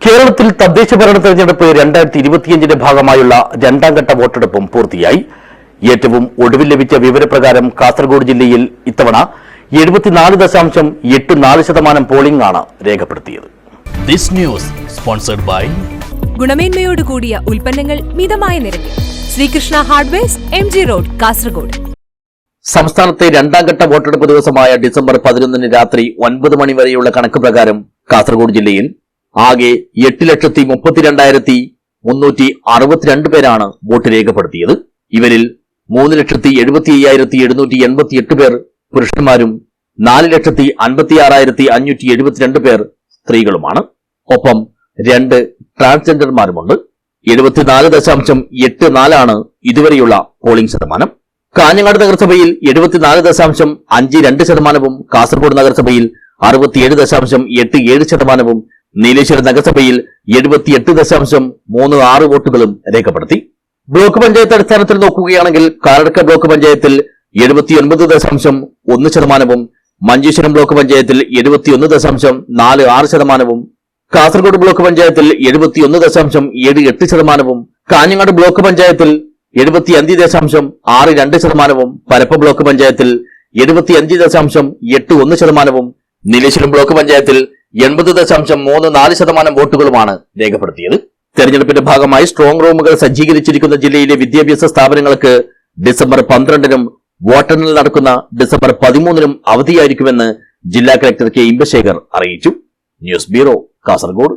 കേരളത്തിൽ തദ്ദേശ ഭരണ തെരഞ്ഞെടുപ്പ് രണ്ടായിരത്തി ഇരുപത്തിയഞ്ചിന്റെ ഭാഗമായുള്ള രണ്ടാം ഘട്ട വോട്ടെടുപ്പും പൂർത്തിയായി. ഏറ്റവും ഒടുവിൽ ലഭിച്ച വിവരപ്രകാരം കാസർഗോഡ് ജില്ലയിൽ ഇത്തവണ എഴുപത്തിനാല് ദശാംശം എട്ട് നാല് ശതമാനം പോളിംഗ് ആണ് രേഖപ്പെടുത്തിയത്. This news sponsored by ഗുണമേന്മയോട് കൂടിയ ഉൽപ്പന്നങ്ങൾ മിതമായ നിരക്കിൽ. Sreekrishna hardwares M G road Kasaragod. സംസ്ഥാനത്തെ രണ്ടാം ഘട്ട വോട്ടെടുപ്പ് ദിവസമായ ഡിസംബർ പതിനൊന്നിന് രാത്രി ഒൻപത് മണി വരെയുള്ള കണക്ക് പ്രകാരം കാസർഗോഡ് ജില്ലയിൽ ആകെ എട്ട് ലക്ഷത്തി മുപ്പത്തിരണ്ടായിരത്തി മുന്നൂറ്റി അറുപത്തിരണ്ട് പേരാണ് വോട്ട് രേഖപ്പെടുത്തിയത്. ഇവരിൽ മൂന്ന് ലക്ഷത്തി എഴുപത്തി അയ്യായിരത്തി എഴുന്നൂറ്റി എൺപത്തി എട്ട് പേർ പുരുഷന്മാരും നാല് ലക്ഷത്തി അൻപത്തി ആറായിരത്തി അഞ്ഞൂറ്റി എഴുപത്തിരണ്ട് പേർ സ്ത്രീകളുമാണ്. ഒപ്പം രണ്ട് ട്രാൻസ്ജെൻഡർമാരുമുണ്ട്. എഴുപത്തിനാല് ദശാംശം എട്ട് നാലാണ് ഇതുവരെയുള്ള പോളിംഗ് ശതമാനം. കാഞ്ഞങ്ങാട് നഗരസഭയിൽ എഴുപത്തിനാല് ദശാംശം അഞ്ച് രണ്ട് ശതമാനവും കാസർഗോഡ് നഗരസഭയിൽ അറുപത്തിയേഴ് ദശാംശം എട്ട് ഏഴ് ശതമാനവും നീലേശ്വരം നഗരസഭയിൽ എഴുപത്തിയെട്ട് ദശാംശം മൂന്ന് ആറ് വോട്ടുകളും രേഖപ്പെടുത്തി. ബ്ലോക്ക് പഞ്ചായത്ത് അടിസ്ഥാനത്തിൽ നോക്കുകയാണെങ്കിൽ കാരടക്ക ബ്ലോക്ക് പഞ്ചായത്തിൽ എഴുപത്തിയൊൻപത് ദശാംശം ഒന്ന് ശതമാനവും മഞ്ചേശ്വരം ബ്ലോക്ക് പഞ്ചായത്തിൽ എഴുപത്തിയൊന്ന് ദശാംശം നാല് ആറ് ശതമാനവും കാസർഗോഡ് ബ്ലോക്ക് പഞ്ചായത്തിൽ എഴുപത്തിയൊന്ന് ദശാംശം ഏഴ് എട്ട് ശതമാനവും കാഞ്ഞങ്ങാട് ബ്ലോക്ക് പഞ്ചായത്തിൽ എഴുപത്തിയഞ്ച് ദശാംശം ആറ് രണ്ട് ശതമാനവും പരപ്പ ബ്ലോക്ക് പഞ്ചായത്തിൽ എഴുപത്തിയഞ്ച് ദശാംശം എട്ട് ഒന്ന് ശതമാനവും നീലേശ്വരം ബ്ലോക്ക് പഞ്ചായത്തിൽ എൺപത് ദശാംശം മൂന്ന് നാല് ശതമാനം വോട്ടുകളുമാണ് രേഖപ്പെടുത്തിയത്. തെരഞ്ഞെടുപ്പിന്റെ ഭാഗമായി സ്ട്രോങ് റൂമുകൾ സജ്ജീകരിച്ചിരിക്കുന്ന ജില്ലയിലെ വിദ്യാഭ്യാസ സ്ഥാപനങ്ങൾക്ക് ഡിസംബർ പന്ത്രണ്ടിനും വോട്ടെണ്ണൽ നടക്കുന്ന ഡിസംബർ പതിമൂന്നിനും അവധിയായിരിക്കുമെന്ന് ജില്ലാ കളക്ടർ കെ ഇമ്പശേഖർ അറിയിച്ചു. News bureau Kasaragod.